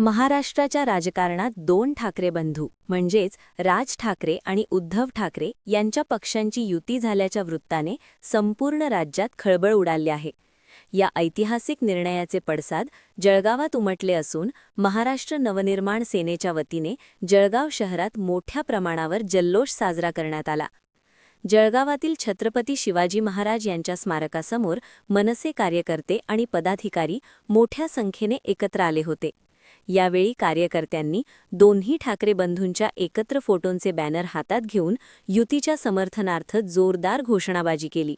महाराष्ट्राच्या राजकारणात दोन ठाकरे बंधू म्हणजेच राज ठाकरे आणि उद्धव ठाकरे यांच्या पक्षांची युती झाल्याच्या वृत्ताने संपूर्ण राज्यात खळबळ उडाली आहे. या ऐतिहासिक निर्णयाचे पडसाद जळगावात उमटले असून महाराष्ट्र नवनिर्माण सेनेच्या वतीने जळगाव शहरात मोठ्या प्रमाणावर जल्लोष साजरा करण्यात आला. जळगावातील छत्रपती शिवाजी महाराज यांच्या स्मारकासमोर मनसे कार्यकर्ते आणि पदाधिकारी मोठ्या संख्येने एकत्र आले होते. यावेळी कार्यकर्त्यांनी दोन्ही ठाकरे बंधूंच्या एकत्र फोटोंचे बॅनर हातात घेऊन युतीच्या समर्थनार्थ जोरदार घोषणाबाजी केली.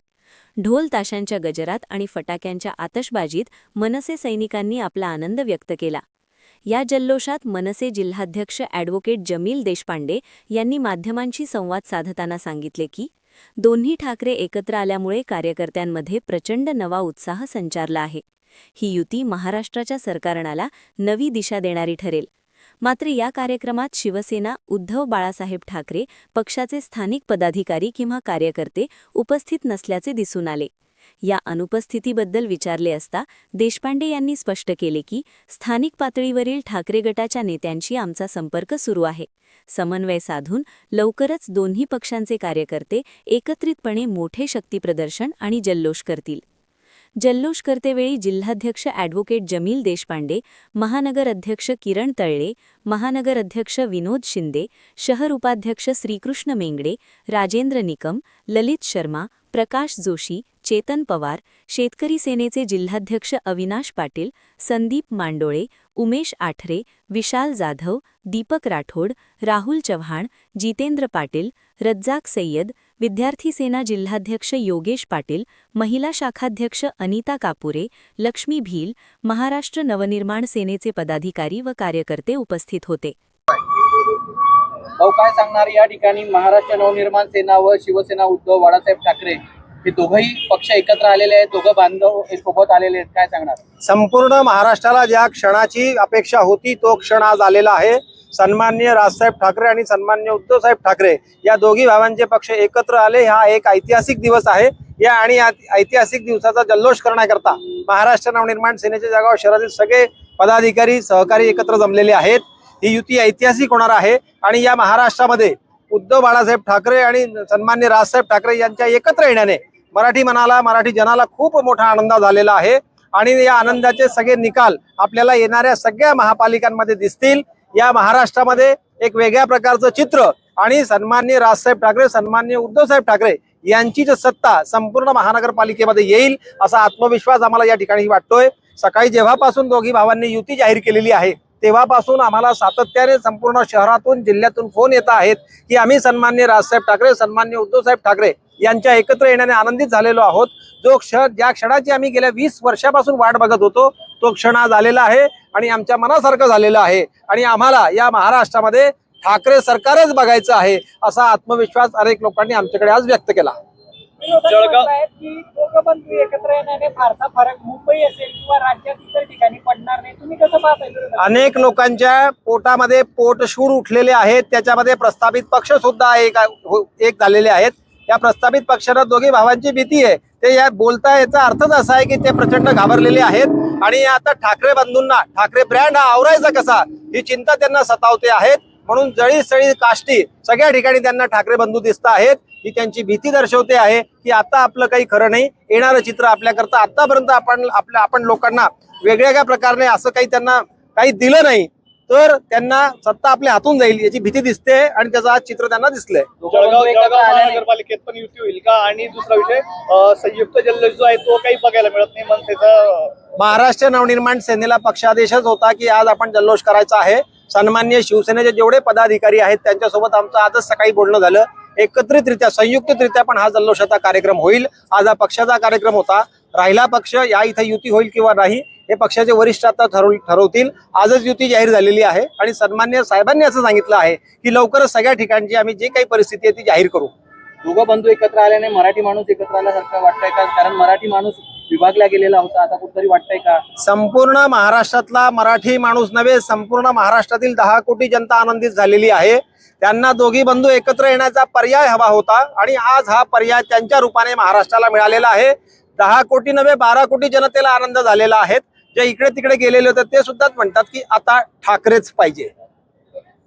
ढोल ताशांच्या गजरात आणि फटाक्यांच्या आतषबाजीत मनसे सैनिकांनी आपला आनंद व्यक्त केला. या जल्लोषात मनसे जिल्हाध्यक्ष ॲडव्होकेट जमील देशपांडे यांनी माध्यमांशी संवाद साधताना सांगितले की दोन्ही ठाकरे एकत्र आल्यामुळे कार्यकर्त्यांमध्ये प्रचंड नवा उत्साह संचारला आहे. ही युती महाराष्ट्राच्या सरकारणाला नवी दिशा देणारी ठरेल. मात्र या कार्यक्रमात शिवसेना उद्धव बाळासाहेब ठाकरे पक्षाचे स्थानिक पदाधिकारी किंवा कार्यकर्ते उपस्थित नसल्याचे दिसून आले. या अनुपस्थितीबद्दल विचारले असता देशपांडे यांनी स्पष्ट केले की स्थानिक पातळीवरील ठाकरे गटाच्या नेत्यांशी आमचा संपर्क सुरू आहे. समन्वय साधून लवकरच दोन्ही पक्षांचे कार्यकर्ते एकत्रितपणे मोठे शक्तीप्रदर्शन आणि जल्लोष करतील. जल्लोष करतेवेळी जिल्हाध्यक्ष ॲडव्होकेट जमील देशपांडे महानगर अध्यक्ष किरण तळळे महानगर अध्यक्ष विनोद शिंदे शहर उपाध्यक्ष श्रीकृष्ण मेंगडे राजेंद्र निकम ललित शर्मा प्रकाश जोशी चेतन पवार शेतकरी सेनेचे जिल्हाध्यक्ष अविनाश पाटील संदीप मांडोळे उमेश आठरे विशाल जाधव दीपक राठोड राहुल चव्हाण जितेंद्र पाटील रज्जाक सय्यद विद्यार्थी सेना जिल्हाध्यक्ष योगेश पाटील महिला शाखाध्यक्ष अनिता कापुरे लक्ष्मी भील महाराष्ट्र नवनिर्माण सेनेचे पदाधिकारी व कार्यकर्ते उपस्थित होते. काय सांगणार या ठिकाणी महाराष्ट्र नवनिर्माण सेना व शिवसेना उद्धव बाळासाहेब ठाकरे? हे दोघंही पक्ष एकत्र आलेले आहेत दोघं बांधव सोबत आलेले आहेत काय सांगणार? संपूर्ण महाराष्ट्राला ज्या क्षणाची अपेक्षा होती तो क्षण आज आलेला आहे. सन्मान्य राजसाहेब ठाकरे आणि सन्मान्य उद्धवसाहेब ठाकरे या दोघी भावांचे पक्ष एकत्र आले. हा एक ऐतिहासिक दिवस आहे. या आणि ऐतिहासिक दिवसाचा जल्लोष करण्याकरता महाराष्ट्र नवनिर्माण सेनेच्या जागावर शहरातील सगळे पदाधिकारी सहकारी एकत्र जमलेले आहेत. ही युती ऐतिहासिक होणार आहे आणि या महाराष्ट्रामध्ये उद्धव बाळासाहेब ठाकरे आणि सन्मान्य राजसाहेब ठाकरे यांच्या एकत्र येण्याने मराठी मनाला मराठी जनाला खूप मोठा आनंद झालेला आहे. आणि या आनंदाचे सगळे निकाल आपल्याला येणाऱ्या सगळ्या महापालिकांमध्ये दिसतील. या महाराष्ट्रामध्ये एक वेगळ्या प्रकारचं चित्र आणि सन्मान्य राजसाहेब ठाकरे सन्मान्य उद्धवसाहेब ठाकरे यांची जी सत्ता संपूर्ण महानगरपालिकेमध्ये येईल असा आत्मविश्वास आम्हाला या ठिकाणी वाटतोय. सकाळी जेव्हापासून दोघी भावांनी युती जाहीर केलेली आहे तेव्हापासून आम्हाला सातत्याने संपूर्ण शहरातून जिल्ह्यातून फोन येत आहेत की आम्ही सन्मान्य राजसाहेब ठाकरे सन्मान्य उद्धवसाहेब ठाकरे यांच्या एकत्र येण्याने आनंदित झालेलो आहोत. जो क्षण ज्या क्षणाची आम्ही गेल्या वीस वर्षापासून वाट बघत होतो तो क्षण आज आलेला आहे आणि आमच्या मनासारखं झालेलं आहे. आणि आम्हाला या महाराष्ट्रामध्ये ठाकरे सरकारच बघायचं आहे असा आत्मविश्वास अनेक लोकांनी आमच्याकडे आज व्यक्त केला. जळगाव- की दोघं बंधू एकत्र येण्याने फारसा फरक मुंबई असेल किंवा राज्यात इतर ठिकाणी पडणार नाही. तुम्ही कसं विरोधात? अनेक लोकांच्या पोटामध्ये पोटशूर उठलेले आहेत. त्याच्यामध्ये प्रस्थापित पक्ष सुद्धा एक हो- एक झालेले आहेत. या प्रस्थापित पक्षाला दोघी भावांची भीती आहे. ते या बोलता याचा अर्थच असा आहे की ते प्रचंड घाबरलेले आहेत. आणि आता ठाकरे बंधूंना ठाकरे ब्रँड हा आवरायचा कसा? ही चिंता त्यांना सतावते आहेत. म्हणून जळी सळी काष्टी सगळ्या ठिकाणी त्यांना ठाकरे बंधू दिसत आहेत. ही त्यांची भीती दर्शवते आहे की आता आपलं काही खरं नाही. येणारं चित्र आपल्याकरता आतापर्यंत आपण आपल्या आपण लोकांना वेगवेगळ्या प्रकारे असं काही त्यांना काही दिलं नाही. तर त्यांना सत्ता आपल्या हातून जाईल याची भीती दिसते आणि त्याचं आज चित्र त्यांना दिसलंय. महानगरपालिकेत पण युती होईल का? आणि दुसरा विषय संयुक्त जल्लोष जो आहे तो काही बघायला मिळत नाही मनसेचा महाराष्ट्र नवनिर्माण सेनेला पक्षादेशच होता की आज आपण जल्लोष करायचा आहे. सन्मान्य शिवसेनेचे जेवढे पदाधिकारी आहेत त्यांच्यासोबत आमचं आजच सकाळी बोलणं झालं. एकत्रितरित्या संयुक्तरित्या पण हा जल्लोषाचा कार्यक्रम होईल. आज हा पक्षाचा कार्यक्रम होता. राहिला पक्ष या इथं युती होईल किंवा नाही हे पक्षाचे वरिष्ठ आता ठरव ठरवतील. आजच युती जाहीर झालेली आहे आणि सन्मान्य साहेबांनी असं सांगितलं आहे की लवकरच सगळ्या ठिकाणची आम्ही जे काही परिस्थिती आहे ती जाहीर करू. दोघं बंधू एकत्र आल्याने मराठी माणूस एकत्र आल्यासारखं वाटतंय का? कारण मराठी माणूस विभागला गेलेला होता. आता कुठतरी वाटतंय का? संपूर्ण महाराष्ट्रातला मराठी माणूस नव्हे संपूर्ण महाराष्ट्रातील दहा कोटी जनता आनंदित झालेली आहे. त्यांना दोघी बंधू एकत्र येण्याचा पर्याय हवा होता आणि आज हा पर्याय त्यांच्या रूपाने महाराष्ट्राला मिळालेला आहे. दहा कोटी नव्हे बारा कोटी जनतेला आनंद झालेला आहे. जे इकडे तिकडे गेलेले होते ते सुद्धा म्हणतात की आता ठाकरेच पाहिजे.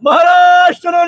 महाराष्ट्र